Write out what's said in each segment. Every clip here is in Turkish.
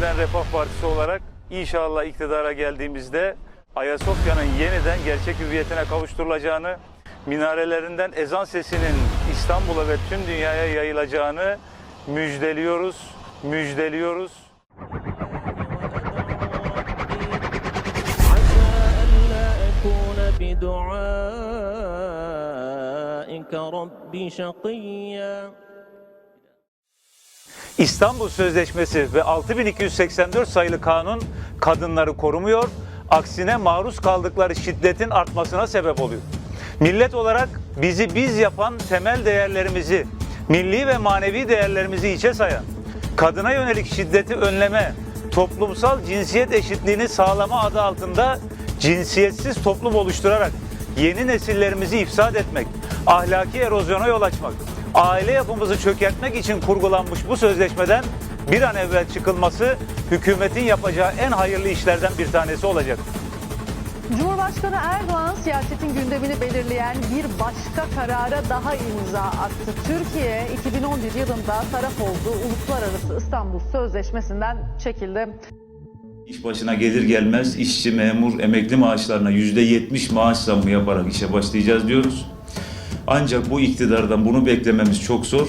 Yeniden Refah Partisi olarak inşallah iktidara geldiğimizde Ayasofya'nın yeniden gerçek hüviyetine kavuşturulacağını, minarelerinden ezan sesinin İstanbul'a ve tüm dünyaya yayılacağını müjdeliyoruz, müjdeliyoruz. عسى ألا أكون بدعائك رب شقيا İstanbul Sözleşmesi ve 6284 sayılı kanun kadınları korumuyor, aksine maruz kaldıkları şiddetin artmasına sebep oluyor. Millet olarak bizi biz yapan temel değerlerimizi, milli ve manevi değerlerimizi içe sayan, kadına yönelik şiddeti önleme, toplumsal cinsiyet eşitliğini sağlama adı altında cinsiyetsiz toplum oluşturarak yeni nesillerimizi ifsad etmek, ahlaki erozyona yol açmak, aile yapımızı çökertmek için kurgulanmış bu sözleşmeden bir an evvel çıkılması hükümetin yapacağı en hayırlı işlerden bir tanesi olacak. Cumhurbaşkanı Erdoğan siyasetin gündemini belirleyen bir başka karara daha imza attı. Türkiye 2011 yılında taraf olduğu Uluslararası İstanbul Sözleşmesi'nden çekildi. İş başına gelir gelmez işçi, memur, emekli maaşlarına yüzde yetmiş maaş zammı yaparak işe başlayacağız diyoruz. Ancak bu iktidardan bunu beklememiz çok zor.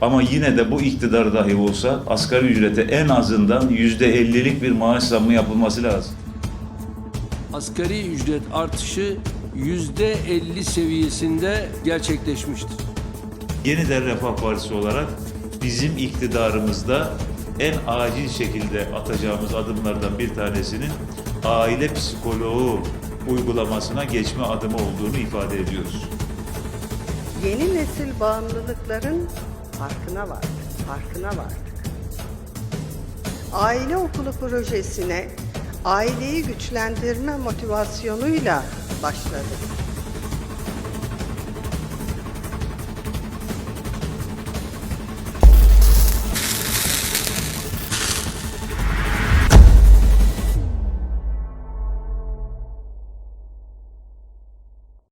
Ama yine de bu iktidar dahi olsa asgari ücrete en azından yüzde ellilik bir maaş zammı yapılması lazım. asgari ücret artışı yüzde 50 seviyesinde gerçekleşmiştir. Yeniden Refah Partisi olarak bizim iktidarımızda en acil şekilde atacağımız adımlardan bir tanesinin aile psikoloğu uygulamasına geçme adımı olduğunu ifade ediyoruz. Yeni nesil bağımlılıkların farkına vardık, farkına vardık. Aile okulu projesine aileyi güçlendirme motivasyonuyla başladık.